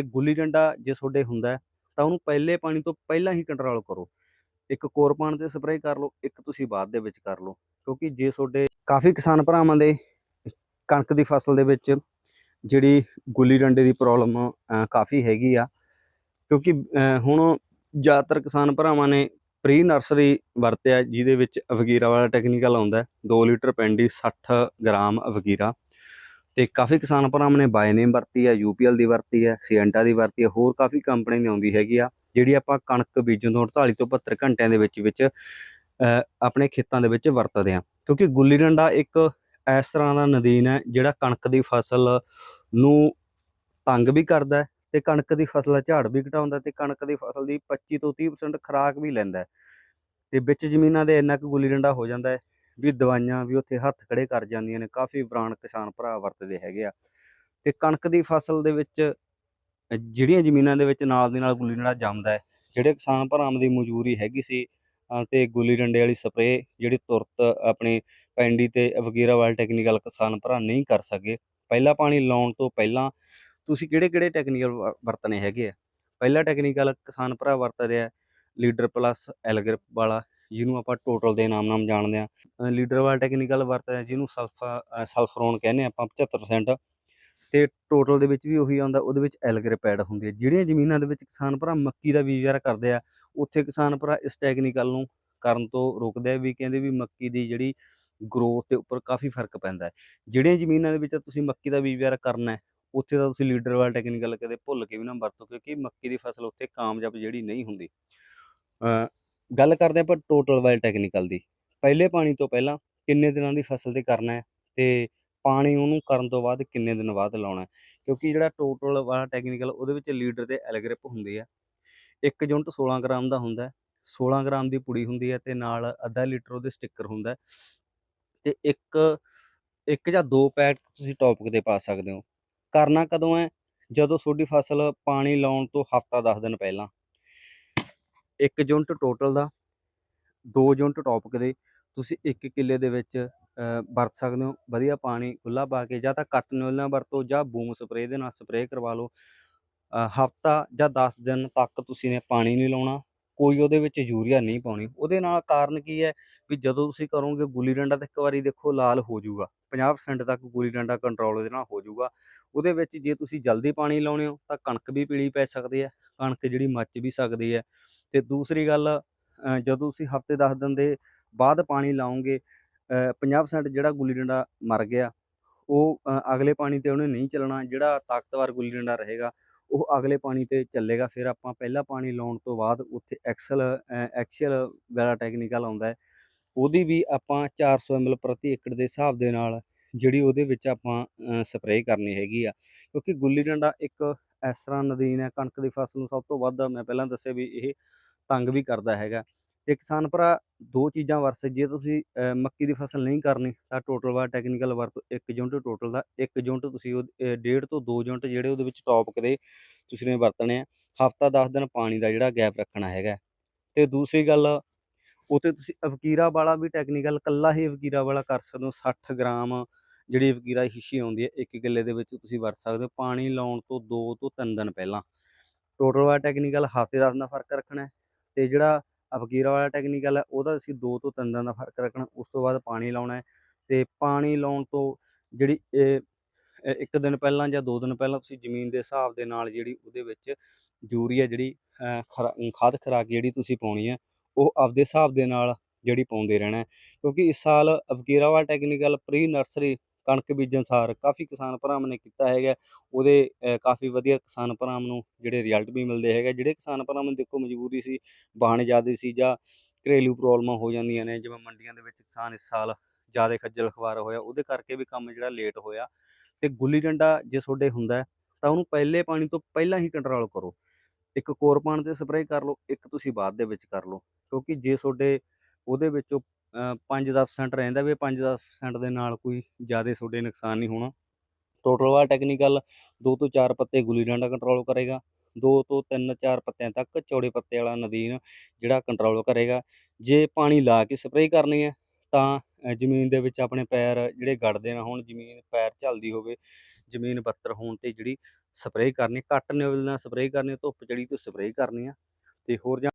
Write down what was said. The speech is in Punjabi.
ਤੇ ਗੁੱਲੀ ਡੰਡਾ ਜੇ ਤੁਹਾਡੇ ਹੁੰਦਾ ਤਾਂ ਉਹਨੂੰ ਪਹਿਲੇ ਪਾਣੀ ਤੋਂ ਪਹਿਲਾਂ ਹੀ ਕੰਟਰੋਲ ਕਰੋ। ਇੱਕ ਕੋਰਪਾਨ ਤੇ ਸਪਰੇਅ ਕਰ ਲਓ ਇੱਕ ਤੁਸੀਂ ਬਾਅਦ ਦੇ ਵਿੱਚ ਕਰ ਲਓ। ਕਿਉਂਕਿ ਜੇ ਤੁਹਾਡੇ ਕਾਫੀ ਕਿਸਾਨ ਭਰਾਵਾਂ ਦੇ ਕਣਕ ਦੀ ਫਸਲ ਦੇ ਵਿੱਚ ਜਿਹੜੀ ਗੁੱਲੀ ਡੰਡੇ ਦੀ ਪ੍ਰੋਬਲਮ ਕਾਫੀ ਹੈਗੀ ਆ। ਕਿਉਂਕਿ ਅ, ਹੁਣ ਜ਼ਿਆਦਾਤਰ ਕਿਸਾਨ ਭਰਾਵਾਂ ਨੇ ਪ੍ਰੀ ਨਰਸਰੀ ਵਰਤਿਆ ਜਿਹਦੇ ਵਿੱਚ ਵਗੀਰਾ ਵਾਲਾ ਟੈਕਨੀਕਲ ਆਉਂਦਾ 2 ਲੀਟਰ ਪੈਂਡੀ 60 ਗ੍ਰਾਮ ਵਗੀਰਾ ਤੇ ਕਾਫੀ ਕਿਸਾਨ ਭਰਾਵਾਂ ਨੇ ਬਾਏ ਨੇਮ ਵਰਤੀ ਆ ਯੂਪੀਐਲ ਦੀ ਵਰਤੀ ਹੈ ਸੀਐਂਟਾ ਦੀ ਵਰਤੀ ਹੈ ਹੋਰ ਕਾਫੀ ਕੰਪਨੀ ਦੀ ਆਉਂਦੀ ਹੈਗੀ ਆ, ਜਿਹੜੀ ਆਪਾਂ ਕਣਕ ਬੀਜਣ ਤੋਂ 48 ਤੋਂ 72 ਘੰਟਿਆਂ ਦੇ ਵਿੱਚ ਵਿੱਚ ਆਪਣੇ ਖੇਤਾਂ ਦੇ ਵਿੱਚ ਵਰਤਦੇ ਆ। ਕਿਉਂਕਿ ਗੁੱਲੀ ਡੰਡਾ ਇੱਕ ਇਸ ਤਰ੍ਹਾਂ ਦਾ ਨਦੀਨ ਹੈ, ਜਿਹੜਾ ਕਣਕ ਦੀ ਫਸਲ ਨੂੰ ਤੰਗ ਵੀ ਕਰਦਾ ਹੈ ਤੇ ਕਣਕ ਦੀ ਫਸਲ ਦਾ ਝਾੜ ਵੀ ਘਟਾਉਂਦਾ ਤੇ ਕਣਕ ਦੀ ਫਸਲ ਦੀ 25 ਤੋਂ 30% ਖਰਾਕ ਵੀ ਲੈਂਦਾ ਹੈ। ਤੇ ਵਿੱਚ ਜ਼ਮੀਨਾਂ ਦੇ ਇੰਨਾ ਕੁ ਗੁੱਲੀ ਡੰਡਾ ਹੋ ਜਾਂਦਾ ਹੈ ਵੀ ਦਵਾਈਆਂ ਵੀ ਉੱਥੇ ਹੱਥ ਖੜੇ ਕਰ ਜਾਂਦੀਆਂ ਨੇ ਕਾਫੀ ਪੁਰਾਣ ਕਿਸਾਨ ਭਰਾ ਵਰਤਦੇ ਹੈਗੇ ਆ। ਤੇ ਕਣਕ ਦੀ ਫਸਲ ਦੇ ਵਿੱਚ ਜਿਹੜੀਆਂ ਜ਼ਮੀਨਾਂ ਦੇ ਵਿੱਚ ਨਾਲ ਦੀ ਨਾਲ ਗੁੱਲੀ ਡੰਡਾ ਜੰਮਦਾ ਹੈ ਜਿਹੜੇ ਕਿਸਾਨ ਭਰਾਵਾਂ ਦੀ ਮਜਬੂਰੀ ਹੈਗੀ ਸੀ ਅ, ਤੇ ਗੁੱਲੀ ਡੰਡੇ ਵਾਲੀ ਸਪਰੇਅ ਜਿਹੜੀ ਤੁਰਤ ਆਪਣੇ ਪੈਂਡੀ ਤੇ ਵਗੀਰਾ ਵਾਲਾ ਟੈਕਨੀਕਲ ਕਿਸਾਨ ਭਰਾ ਨਹੀਂ ਕਰ ਸਕੇ। ਪਹਿਲਾ ਪਾਣੀ ਲਾਉਣ ਤੋਂ ਪਹਿਲਾਂ ਤੁਸੀਂ ਕਿਹੜੇ ਕਿਹੜੇ ਟੈਕਨੀਕਲ ਵਰਤਣੇ ਹੈਗੇ ਆ? ਪਹਿਲਾ ਟੈਕਨੀਕਲ ਕਿਸਾਨ ਭਰਾ ਵਰਤਦੇ ਆ ਲੀਡਰ ਪਲੱਸ ਐਲਗ੍ਰਿਪ ਵਾਲਾ ਜਿਹਨੂੰ ਆਪਾਂ ਟੋਟਲ ਦੇ ਨਾਮ ਨਾਲ ਜਾਣਦੇ ਆ ਲੀਡਰ ਵਾਲਾ ਟੈਕਨੀਕਲ ਵਰਤਦੇ ਜਿਹਨੂੰ ਸਲਫਾ ਸਲਫਰੋਨ ਕਹਿੰਦੇ ਆ ਆਪਾਂ 75% ਤੇ ਟੋਟਲ ਦੇ ਵਿੱਚ ਵੀ ਉਹੀ ਆਉਂਦਾ, ਉਹਦੇ ਵਿੱਚ ਐਲਗ੍ਰਿਪ ਐਡ ਹੁੰਦੀ ਹੈ। ਜਿਹੜੀਆਂ ਜ਼ਮੀਨਾਂ ਦੇ ਵਿੱਚ ਕਿਸਾਨ ਭਰਾ ਮੱਕੀ ਦਾ ਬੀਜ ਵਗੈਰਾ ਕਰਦੇ ਆ, ਉੱਥੇ ਕਿਸਾਨ ਭਰਾ ਇਸ ਟੈਕਨੀਕਲ ਨੂੰ ਕਰਨ ਤੋਂ ਰੋਕਦੇ ਆ ਵੀ ਕਹਿੰਦੇ ਵੀ ਮੱਕੀ ਦੀ ਜਿਹੜੀ ਗਰੋਥ ਦੇ ਉੱਪਰ ਕਾਫੀ ਫ਼ਰਕ ਪੈਂਦਾ ਹੈ। ਜਿਹੜੀਆਂ ਜ਼ਮੀਨਾਂ ਦੇ ਵਿੱਚ ਤੁਸੀਂ ਮੱਕੀ ਦਾ ਬੀਜ ਵਗੈਰਾ ਕਰਨਾ ਹੈ, ਉੱਥੇ ਤਾਂ ਤੁਸੀਂ ਲੀਡਰ ਵਾਲ ਟੈਕਨੀਕਲ ਕਦੇ ਭੁੱਲ ਕੇ ਵੀ ਨਾ ਵਰਤੋ, ਕਿਉਂਕਿ ਮੱਕੀ ਦੀ ਫਸਲ ਉੱਥੇ ਕਾਮਯਾਬ ਜਿਹੜੀ ਨਹੀਂ ਹੁੰਦੀ। ਗੱਲ ਕਰਦੇ ਆਪਾਂ ਟੋਟਲ ਵਾਲੇ ਟੈਕਨੀਕਲ ਦੀ। ਪਹਿਲੇ ਪਾਣੀ ਤੋਂ ਪਹਿਲਾਂ ਕਿੰਨੇ ਦਿਨਾਂ ਦੀ ਫਸਲ ਤੇ ਕਰਨਾ ਹੈ ਤੇ ਪਾਣੀ ਉਹਨੂੰ ਕਰਨ ਤੋਂ ਬਾਅਦ ਕਿੰਨੇ ਦਿਨ ਬਾਅਦ ਲਾਉਣਾ ਕਿਉਂਕਿ ਜਿਹੜਾ ਟੋਟਲ ਵਾਲਾ ਟੈਕਨੀਕਲ ਉਹਦੇ ਵਿੱਚ ਲੀਡਰ ਤੇ ਐਲਗ੍ਰਿਪ ਹੁੰਦੀ ਹੈ। ਇੱਕ ਯੂਨਿਟ 16 ਗ੍ਰਾਮ ਦਾ ਹੁੰਦਾ ਹੈ। 16 ਗ੍ਰਾਮ ਦੀ ਪੁੜੀ ਹੁੰਦੀ ਹੈ ਤੇ ਨਾਲ ਅੱਧਾ ਲੀਟਰ ਉਹਦੇ ਸਟicker ਹੁੰਦਾ ਹੈ। ਤੇ ਇੱਕ ਇੱਕ ਜਾਂ ਦੋ ਪੈਕ ਤੁਸੀਂ ਟੌਪਿਕ ਤੇ ਪਾ ਸਕਦੇ ਹੋ। ਕਰਨਾ ਕਦੋਂ ਹੈ? ਜਦੋਂ ਤੁਹਾਡੀ ਫਸਲ ਪਾਣੀ ਲਾਉਣ ਤੋਂ ਹਫਤਾ 10 ਦਿਨ ਪਹਿਲਾਂ। ਇੱਕ ਯੂਨਿਟ ਟੋਟਲ ਦਾ, ਦੋ ਯੂਨਿਟ ਟੌਪਿਕ ਦੇ, ਤੁਸੀਂ ਇੱਕ ਕਿੱਲੇ ਦੇ ਵਿੱਚ ਵਰਤ ਸਕਦੇ ਹੋ। ਵਧੀਆ ਪਾਣੀ ਖੁੱਲਾ ਪਾ ਕੇ ਜਾਂ ਤਾਂ ਕੱਟ ਨਾਲ ਨਾਲ ਵਰਤੋ ਜਾਂ ਬੂਮ ਸਪਰੇਅ ਦੇ ਨਾਲ ਸਪਰੇਅ ਕਰਵਾ ਲਓ। ਹਫਤਾ ਜਾਂ 10 ਦਿਨ ਤੱਕ ਤੁਸੀਂ ਨੇ ਪਾਣੀ ਨਹੀਂ ਲਾਉਣਾ, ਕੋਈ ਉਹਦੇ ਵਿੱਚ ਯੂਰੀਆ ਨਹੀਂ ਪਾਉਣੀ। ਉਹਦੇ ਨਾਲ ਕਾਰਨ ਕੀ ਹੈ ਵੀ ਜਦੋਂ ਤੁਸੀਂ ਕਰੋਗੇ ਗੁੱਲੀ ਡੰਡਾ ਤਾਂ ਇੱਕ ਵਾਰੀ ਦੇਖੋ ਲਾਲ ਹੋ ਜਾਊਗਾ 50% ਤੱਕ ਗੁੱਲੀ ਡੰਡਾ ਕੰਟਰੋਲ ਉਹਦੇ ਨਾਲ ਹੋ ਜਾਊਗਾ। ਉਹਦੇ ਵਿੱਚ ਜੇ ਤੁਸੀਂ ਜਲਦੀ ਪਾਣੀ ਲਾਉਣੇ ਹੋ ਤਾਂ ਕਣਕ ਵੀ ਪੀਲੀ ਪੈ ਸਕਦੀ ਹੈ। ਕਣਕ ਜਿਹੜੀ ਮੱਚ ਵੀ ਸਕਦੀ ਹੈ। ਤੇ ਦੂਸਰੀ ਗੱਲ ਜਦੋਂ ਤੁਸੀਂ ਹਫ਼ਤੇ 10 ਦਿਨ ਦੇ ਬਾਅਦ ਪਾਣੀ ਲਾਉਂਗੇ ਅ, 50% ਜਿਹੜਾ ਗੁੱਲੀ ਡੰਡਾ ਮਰ ਗਿਆ ਉਹ ਅਗਲੇ ਪਾਣੀ ਤੇ ਉਹਨੇ ਨਹੀਂ ਚੱਲਣਾ ਜਿਹੜਾ ਤਾਕਤਵਰ ਗੁੱਲੀ ਡੰਡਾ ਰਹੇਗਾ ਉਹ ਅਗਲੇ ਪਾਣੀ ਤੇ ਚੱਲੇਗਾ। ਫਿਰ ਆਪਾਂ ਪਹਿਲਾ ਪਾਣੀ ਲਾਉਣ ਤੋਂ ਬਾਅਦ ਉੱਥੇ ਐਕਸਲ ਐਕਸੀਅਲ ਵਾਲਾ ਟੈਕਨੀਕਲ ਆਉਂਦਾ ਉਹਦੀ ਵੀ ਆਪਾਂ 400 ml ਪ੍ਰਤੀ ਏਕੜ ਦੇ ਹਿਸਾਬ ਦੇ ਨਾਲ ਜਿਹੜੀ ਉਹਦੇ ਵਿੱਚ ਆਪਾਂ ਸਪਰੇਅ ਕਰਨੀ ਹੈਗੀ ਆ। ਕਿਉਂਕਿ ਗੁੱਲੀ ਡੰਡਾ ਇੱਕ ਇਸ ਤਰ੍ਹਾਂ ਨਦੀਨ ਹੈ ਕਣਕ ਦੀ ਫਸਲ ਨੂੰ ਸਭ ਤੋਂ ਵੱਧ ਮੈਂ ਪਹਿਲਾਂ ਦੱਸਿਆ ਵੀ ਇਹ ਤੰਗ ਵੀ ਕਰਦਾ ਹੈਗਾ। ਤੇ ਕਿਸਾਨ ਭਰਾ ਦੋ ਚੀਜ਼ਾਂ ਵਰਤ ਜੇ ਤੁਸੀਂ ਮੱਕੀ ਦੀ ਫਸਲ ਨਹੀਂ ਕਰਨੀ ਤਾਂ ਟੋਟਲ ਵਾ ਟੈਕਨੀਕਲ ਵਰਤੋ ਇੱਕ ਯੂਨਿਟ ਟੋਟਲ ਦਾ ਇੱਕ ਯੂਨਿਟ ਤੁਸੀਂ ਉਹ ਅ, ਡੇਢ ਤੋਂ ਦੋ ਯੂਨਿਟ ਜਿਹੜੇ ਉਹਦੇ ਵਿੱਚ ਟੌਪਿਕ ਦੇ ਤੁਸੀਂ ਨੇ ਵਰਤਣੇ ਆ ਹਫਤਾ 10 ਦਿਨ ਪਾਣੀ ਦਾ ਜਿਹੜਾ ਗੈਪ ਰੱਖਣਾ ਹੈਗਾ। ਤੇ ਦੂਸਰੀ ਗੱਲ ਉਤੇ ਤੁਸੀਂ ਅਫਕੀਰਾ ਵਾਲਾ ਵੀ ਟੈਕਨੀਕਲ ਕੱਲਾ ਹੀ ਅਫਕੀਰਾ ਵਾਲਾ ਕਰ ਸਕਦੇ ਹੋ 60 ਗ੍ਰਾਮ ਜਿਹੜੀ ਅਵਕੀਰਾ ਸ਼ੀਸ਼ੀ ਆਉਂਦੀ ਹੈ, ਇੱਕ ਕਿੱਲੇ ਦੇ ਵਿੱਚ ਤੁਸੀਂ ਵਰਤ ਸਕਦੇ ਹੋ। ਪਾਣੀ ਲਾਉਣ ਤੋਂ 2 ਤੋਂ 3 ਦਿਨ ਪਹਿਲਾਂ। ਟੋਟਲ ਵਾਲਾ ਟੈਕਨੀਕਲ ਹਫ਼ਤੇ ਦਾ ਦਾ ਫ਼ਰਕ ਰੱਖਣਾ ਹੈ ਤੇ ਜਿਹੜਾ ਅਵਕੀਰਾ ਵਾਲਾ ਟੈਕਨੀਕਲ ਹੈ, ਉਹਦਾ ਅਸੀਂ 2 ਤੋਂ 3 ਦਿਨ ਦਾ ਫ਼ਰਕ ਰੱਖਣਾ ਉਸ ਤੋਂ ਬਾਅਦ ਪਾਣੀ ਲਾਉਣਾ ਹੈ ਤੇ ਪਾਣੀ ਲਾਉਣ ਤੋਂ ਜਿਹੜੀ ਇਹ ਇੱਕ ਦਿਨ ਪਹਿਲਾਂ ਜਾਂ ਦੋ ਦਿਨ ਪਹਿਲਾਂ ਤੁਸੀਂ ਜ਼ਮੀਨ ਦੇ ਹਿਸਾਬ ਦੇ ਨਾਲ ਜਿਹੜੀ ਉਹਦੇ ਵਿੱਚ ਯੂਰੀਆ ਜਿਹੜੀ ਖਰਾ- ਖਾਦ ਖੁਰਾਕ ਜਿਹੜੀ ਤੁਸੀਂ ਪਾਉਣੀ ਹੈ, ਉਹ ਆਪਦੇ ਹਿਸਾਬ ਦੇ ਨਾਲ ਜਿਹੜੀ ਪਾਉਂਦੇ ਰਹਿਣਾ ਕਿਉਂਕਿ ਇਸ ਸਾਲ ਅਵਕੀਰਾ ਵਾਲਾ ਟੈਕਨੀਕਲ ਪ੍ਰੀ ਨਰਸਰੀ ਕਣਕ ਬੀਜਣ ਸਾਰ ਕਾਫੀ ਕਿਸਾਨ ਭਰਾਵਾਂ ਨੇ ਕੀਤਾ ਹੈਗਾ। ਉਹਦੇ ਕਾਫੀ ਵਧੀਆ ਕਿਸਾਨ ਭਰਾਵਾਂ ਨੂੰ ਜਿਹੜੇ ਰਿਜ਼ਲਟ ਵੀ ਮਿਲਦੇ ਹੈਗੇ। ਜਿਹੜੇ ਕਿਸਾਨ ਭਰਾਵਾਂ ਨੂੰ ਦੇਖੋ ਮਜਬੂਰੀ ਸੀ, ਬਾਣ ਜ਼ਿਆਦਾ ਸੀ ਜਾਂ ਘਰੇਲੂ ਪ੍ਰੋਬਲਮਾਂ ਹੋ ਜਾਂਦੀਆਂ ਨੇ, ਜਿਵੇਂ ਮੰਡੀਆਂ ਦੇ ਵਿੱਚ ਕਿਸਾਨ ਇਸ ਸਾਲ ਜ਼ਿਆਦਾ ਖੱਜਲ ਖਵਾਰ ਹੋਇਆ, ਉਹਦੇ ਕਰਕੇ ਵੀ ਕੰਮ ਜਿਹੜਾ ਲੇਟ ਹੋਇਆ। ਤੇ ਗੁੱਲੀ ਡੰਡਾ ਜੇ ਤੁਹਾਡੇ ਹੁੰਦਾ ਤਾਂ ਉਹਨੂੰ ਪਹਿਲੇ ਪਾਣੀ ਤੋਂ ਪਹਿਲਾਂ ਹੀ ਕੰਟਰੋਲ ਕਰੋ। ਇੱਕ ਕੋਰਪਾਨ ਤੇ ਸਪਰੇਅ ਕਰ ਲਓ, ਇੱਕ ਤੁਸੀਂ ਬਾਅਦ ਦੇ ਵਿੱਚ ਕਰ ਲਓ। ਕਿਉਂਕਿ ਜੇ ਤੁਹਾਡੇ ਉਹਦੇ ਵਿੱਚੋਂ 5-10% ਰਹਿੰਦਾ ਵੀ 5-10% ਦੇ ਨਾਲ ਕੋਈ ਜ਼ਿਆਦਾ ਤੁਹਾਡੇ ਨੁਕਸਾਨ ਨਹੀਂ ਹੋਣਾ। ਟੋਟਲ ਵਾ ਟੈਕਨੀਕਲ 2 ਤੋਂ 4 ਪੱਤੇ ਗੁੱਲੀ ਡੰਡਾ ਕੰਟਰੋਲ ਕਰੇਗਾ 2 ਤੋਂ 3-4 ਪੱਤਿਆਂ ਤੱਕ ਚੌੜੇ ਪੱਤੇ ਵਾਲਾ ਨਦੀਨ ਜਿਹੜਾ ਕੰਟਰੋਲ ਕਰੇਗਾ। ਜੇ ਪਾਣੀ ਲਾ ਕੇ ਸਪਰੇਅ ਕਰਨੀ ਹੈ, ਤਾਂ ਜ਼ਮੀਨ ਦੇ ਵਿੱਚ ਆਪਣੇ ਪੈਰ ਜਿਹੜੇ ਗੜਦੇ ਨਾ, ਹੋਣ ਜ਼ਮੀਨ ਪੈਰ ਝਲਦੀ ਹੋਵੇ, ਜ਼ਮੀਨ ਬੱਤਰ ਹੋਣ ਤੇ ਜਿਹੜੀ ਸਪਰੇਅ ਕਰਨੀ, ਘੱਟ ਨਿਵਲ ਨਾਲ ਸਪਰੇਅ ਕਰਨੀ, ਧੁੱਪ ਚੜੀ ਤੋਂ ਸਪਰੇਅ ਕਰਨੀ ਆ, ਤੇ ਹੋਰ ਜਾਣ